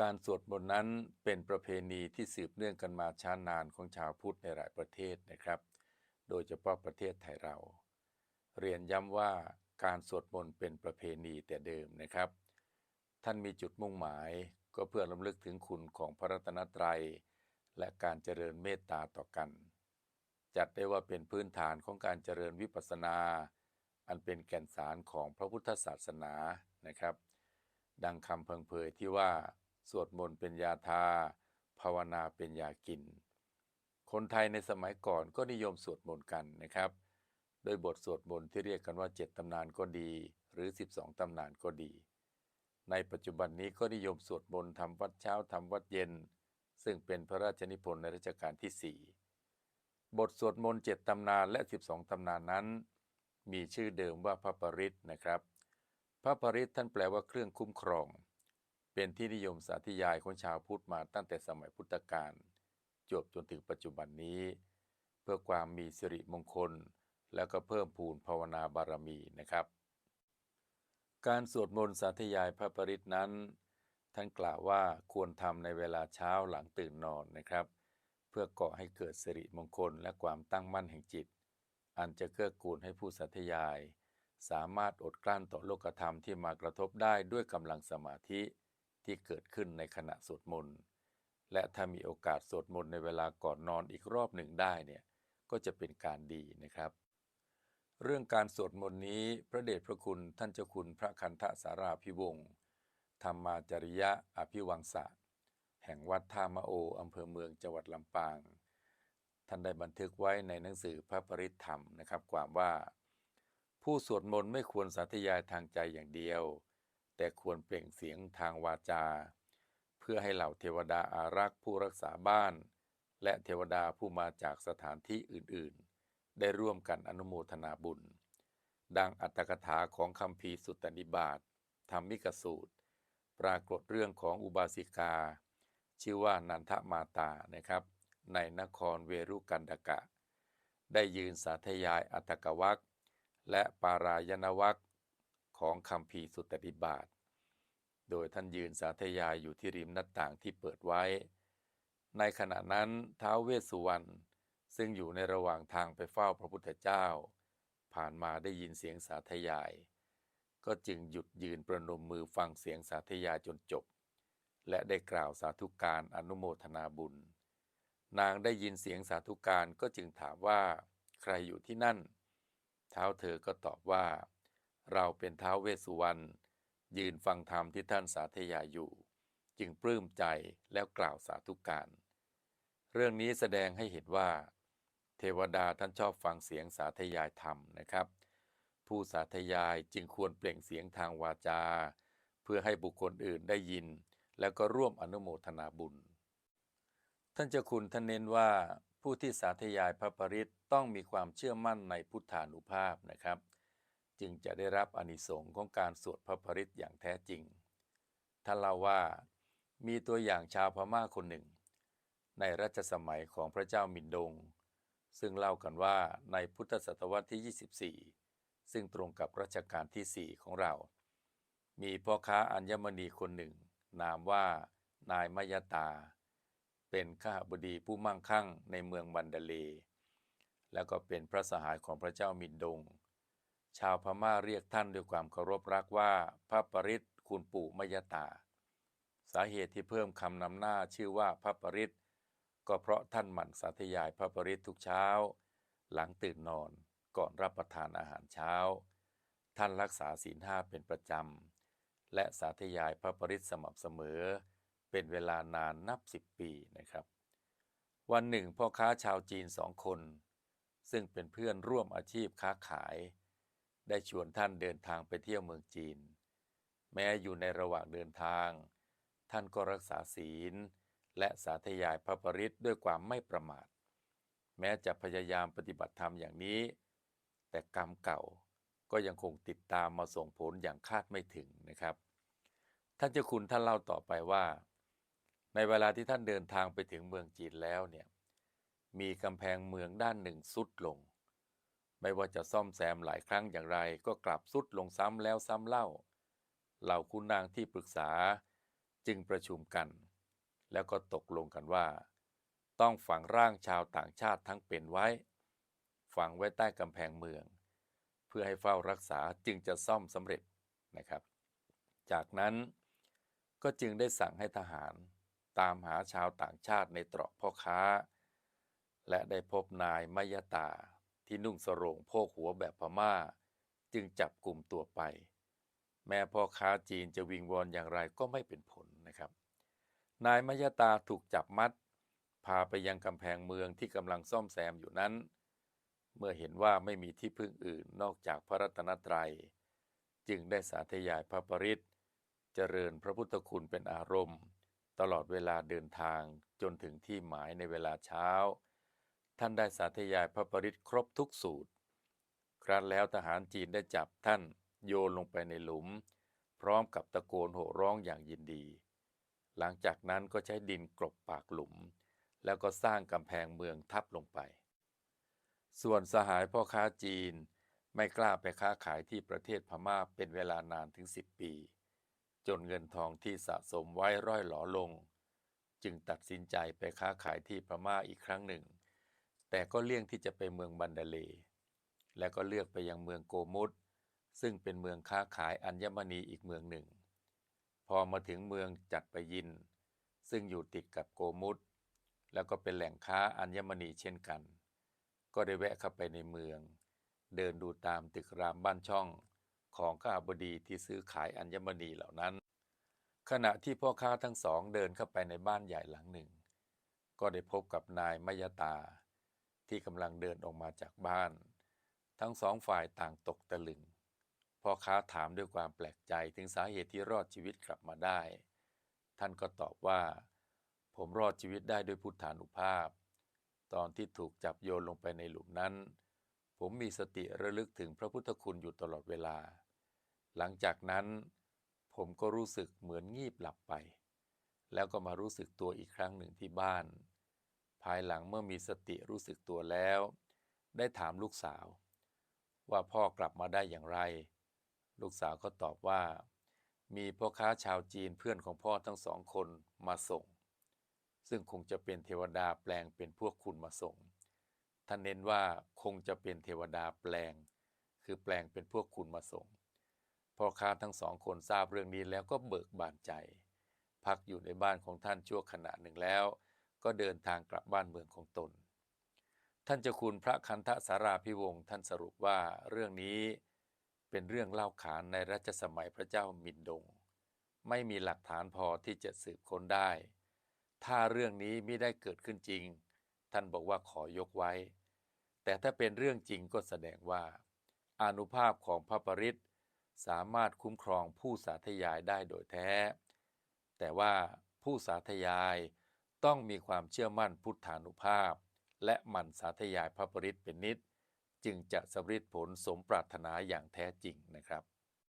การสวดมนต์นั้นเป็นประเพณีที่สืบเนื่องกันมาช้านานของชาวพุทธในหลายประเทศนะครับ โดยเฉพาะประเทศไทยเรา เรียนย้ำว่าการสวดมนต์เป็นประเพณีแต่เดิมนะครับ ท่านมีจุดมุ่งหมายก็เพื่อลำลึกถึงคุณของพระรัตนตรัย และการเจริญเมตตาต่อกัน จัดได้ว่าเป็นพื้นฐานของการเจริญวิปัสสนา อันเป็นแก่นสารของพระพุทธศาสนานะครับ ดังคำเพิงเพยที่ว่า สวดมนต์เป็นยาทา ภาวนาเป็นยากิน คนไทยในสมัยก่อนก็นิยมสวดมนต์กันนะครับ โดยบทสวดมนต์ที่เรียกกันว่า 7ตำนานก็ดี หรือ 12ตำนานก็ดี ในปัจจุบันนี้ก็นิยมสวดมนต์ทำวัดเช้าทำวัดเย็น ซึ่งเป็นพระราชนิพนธ์ในรัชกาลที่ 4 บทสวดมนต์7ตำนานและ 12ตำนานนั้น มีชื่อเดิมว่าพระปริตนะครับ พระปริตท่านแปลว่าเครื่องคุ้มครอง เป็นที่นิยมสาธยายของชาวพุทธมาตั้งแต่สมัยพุทธกาลจบจนถึงปัจจุบันนี้ เพื่อความมีสิริมงคล แล้วก็เพิ่มพูนภาวนาบารมีนะครับ การสวดมนต์สาธยายพระปริตนั้น ท่านกล่าวว่าควรทำในเวลาเช้าหลังตื่นนอนนะครับ เพื่อก่อให้เกิดสิริมงคลและความตั้งมั่นแห่งจิต อันจะเกื้อกูลให้ผู้สาธยาย สามารถอดกลั้นต่อโลกธรรมที่มากระทบได้ด้วยกำลังสมาธิ ที่เกิดขึ้นในขณะสวดมนต์และถ้ามีโอกาสสวดมนต์ในเวลาก่อนนอนอีกรอบหนึ่งได้เนี่ยก็จะเป็นการดีนะครับ เรื่องการสวดมนต์นี้พระเดชพระคุณท่านเจ้าคุณพระคันธสาราพิวงศ์ธรรมาจริยะอภิวังสะแห่งวัดท่ามะโออำเภอเมืองจังหวัดลำปาง ท่านได้บันทึกไว้ในหนังสือพระปริธรรมนะครับ ความว่า ผู้สวดมนต์ไม่ควรสาธยายทางใจอย่างเดียว แต่ควรเปล่งเสียงทางวาจา เพื่อให้เหล่าเทวดาอารักษ์ผู้รักษาบ้าน และเทวดาผู้มาจากสถานที่อื่นๆ ได้ร่วมกันอนุโมทนาบุญ ดังอัตถกถาของคำพีสุตตนิบาตธรรมิกสูตร ปรากฏเรื่องของอุบาสิกา ชื่อว่านันทมาตานะครับ ในนครเวรุกันดกะ ได้ยืนสาธยายอัตถกวักและปารายณวัก ของคำพีสุตติบาตโดยท่านยืนสาธยายอยู่ที่ริมหน้าต่างที่เปิดไว้ ในขณะนั้นท้าวเวสสุวรรณซึ่งอยู่ในระหว่างทางไปเฝ้าพระพุทธเจ้า ผ่านมาได้ยินเสียงสาธยาย ก็จึงหยุดยืนประนมมือฟังเสียงสาธยายจนจบ และได้กล่าวสาธุการอนุโมทนาบุญ นางได้ยินเสียงสาธุการก็จึงถามว่า ใครอยู่ที่นั่น เท้าเธอก็ตอบว่า เราเป็นเท้าเวสสุวรรณยืนฟังธรรมที่ท่านสาธยายอยู่ จึงปลื้มใจแล้วกล่าวสาธุการ เรื่องนี้แสดงให้เห็นว่า เทวดาท่านชอบฟังเสียงสาธยายธรรมนะครับ ผู้สาธยายจึงควรเปล่งเสียงทางวาจา เพื่อให้บุคคลอื่นได้ยิน แล้วก็ร่วมอนุโมทนาบุญ ท่านเจ้าคุณท่านเน้นว่าผู้ที่สาธยายพระปริตต้องมีความเชื่อมั่นในพุทธานุภาพนะครับ จึงจะได้รับอนิสงค์ของการสวดพระปริตอย่างแท้จริง ท่านเล่าว่า มีตัวอย่างชาวพม่าคนหนึ่ง ในรัชสมัยของพระเจ้ามินดง ซึ่งเล่ากันว่าในพุทธศตวรรษที่ 24 ซึ่งตรงกับรัชกาลที่ 4 ของเรา มีพ่อค้าอัญมณีคนหนึ่ง นามว่านายมยตา เป็นข้าบดีผู้มั่งคั่งในเมืองมันเดเล แล้วก็เป็นพระสหายของพระเจ้ามินดง ชาวพม่าเรียกท่านด้วยความเคารพรักว่าพระปริตคุณปู่มยตา สาเหตุที่เพิ่มคำนำหน้าชื่อว่าพระปริตก็เพราะท่านหมั่นสาธยายพระปริตทุกเช้า หลังตื่นนอนก่อนรับประทานอาหารเช้า ท่านรักษาศีลห้าเป็นประจำ และสาธยายพระปริตสม่ำเสมอ เป็นเวลานานนับสิบปีนะครับ วันหนึ่งพ่อค้าชาวจีนสองคน ซึ่งเป็นเพื่อนร่วมอาชีพค้าขาย ได้ชวนท่านเดินทางไปเที่ยวเมืองจีน แม้อยู่ในระหว่างเดินทาง ท่านก็รักษาศีล และสาธยายพระปริตด้วยความไม่ประมาท แม้จะพยายามปฏิบัติธรรมอย่างนี้ แต่กรรมเก่าก็ยังคงติดตามมาส่งผลอย่างคาดไม่ถึงนะครับ ท่านเจ้าคุณท่านเล่าต่อไปว่า ในเวลาที่ท่านเดินทางไปถึงเมืองจีนแล้วเนี่ยมีกำแพงเมืองด้านหนึ่งสุดลง ไม่ว่าจะซ่อมแซมหลายครั้งอย่างไร ก็กลับสุดลงซ้ำแล้วซ้ำเล่า เหล่าคุณนางที่ปรึกษาจึงประชุมกัน แล้วก็ตกลงกันว่า ต้องฝังร่างชาวต่างชาติทั้งเป็นไว้ ฝังไว้ใต้กำแพงเมือง เพื่อให้เฝ้ารักษาจึงจะซ่อมสำเร็จนะครับ จากนั้นก็จึงได้สั่งให้ทหารตามหาชาวต่างชาติในตรอกพ่อค้า และได้พบนายมยตา ที่นุ่งสรงโพกหัวแบบพม่า จึงจับกลุ่มตัวไป แม้พ่อค้าจีนจะวิงวอนอย่างไรก็ไม่เป็นผลนะครับ นายมยตาถูกจับมัด พาไปยังกำแพงเมืองที่กำลังซ่อมแซมอยู่นั้น เมื่อเห็นว่าไม่มีที่พึ่งอื่นนอกจากพระรัตนตรัย จึงได้สาธยายพระปริตเจริญพระพุทธคุณเป็นอารมณ์ ตลอดเวลาเดินทางจนถึงที่หมายในเวลาเช้า ท่านได้สาธยายพระปริตครบทุกสูตร ครั้นแล้วทหารจีนได้จับท่านโยนลงไปในหลุม พร้อมกับตะโกนโห่ร้องอย่างยินดี หลังจากนั้นก็ใช้ดินกลบปากหลุม แล้วก็สร้างกำแพงเมืองทับลงไป ส่วนสหายพ่อค้าจีนไม่กล้าไปค้าขายที่ประเทศพม่าเป็นเวลานานถึง10ปี จนเงินทองที่สะสมไว้ร่อยหลอลง จึงตัดสินใจไปค้าขายที่พม่าอีกครั้งหนึ่ง แต่ก็เลี่ยงที่จะไปเมืองบันดาเล และก็เลือกไปยังเมืองโกมุตซึ่งเป็นเมืองค้าขายอัญมณีอีกเมืองหนึ่ง พอมาถึงเมืองจัดไปยิน ซึ่งอยู่ติดกับโกมุตแล้วก็เป็นแหล่งค้าอัญมณีเช่นกัน ก็ได้แวะเข้าไปในเมือง เดินดูตามตึกรามบ้านช่องของข้าบดีที่ซื้อขายอัญมณีเหล่านั้น ขณะที่พ่อค้าทั้งสองเดินเข้าไปในบ้านใหญ่หลังหนึ่ง ก็ได้พบกับนายมยตา ที่กำลังเดินออกมาจากบ้าน ทั้งสองฝ่ายต่างตกตะลึงพ่อค้าถามด้วยความแปลกใจถึงสาเหตุที่รอดชีวิตกลับมาได้ ท่านก็ตอบว่า ผมรอดชีวิตได้ด้วยพุทธานุภาพ ตอนที่ถูกจับโยนลงไปในหลุมนั้น ผมมีสติระลึกถึงพระพุทธคุณอยู่ตลอดเวลา หลังจากนั้นผมก็รู้สึกเหมือนงีบหลับไป แล้วก็มารู้สึกตัวอีกครั้งหนึ่งที่บ้าน ภายหลังเมื่อมีสติรู้สึกตัวแล้ว ได้ถามลูกสาว ว่าพ่อกลับมาได้อย่างไร ลูกสาวก็ตอบว่า มีพ่อค้าชาวจีนเพื่อนของพ่อทั้งสองคนมาส่ง ซึ่งคงจะเป็นเทวดาแปลงเป็นพวกคุณมาส่ง ท่านเน้นว่าคงจะเป็นเทวดาแปลง คือแปลงเป็นพวกคุณมาส่งพ่อค้าทั้งสองคนทราบเรื่องนี้แล้วก็เบิกบานใจ พักอยู่ในบ้านของท่านชั่วขณะหนึ่งแล้ว ก็เดินทางกลับบ้านเมืองของตน ท่านเจ้าคุณพระคันธสาราพิวงศ์ท่านสรุปว่าเรื่องนี้เป็นเรื่องเล่าขานในรัชสมัยพระเจ้ามินดง ไม่มีหลักฐานพอที่จะสืบค้นได้ ถ้าเรื่องนี้ไม่ได้เกิดขึ้นจริง ท่านบอกว่าขอยกไว้ แต่ถ้าเป็นเรื่องจริงก็แสดงว่า อนุภาพของพระปริตสามารถคุ้มครองผู้สาธยายได้โดยแท้ แต่ว่าผู้สาธยาย ต้องมีความเชื่อมั่นพุทธานุภาพ และหมั่นสาธยายพระปริตเป็นนิด จึงจะสำเร็จผลสมปรารถนาอย่างแท้จริงนะครับ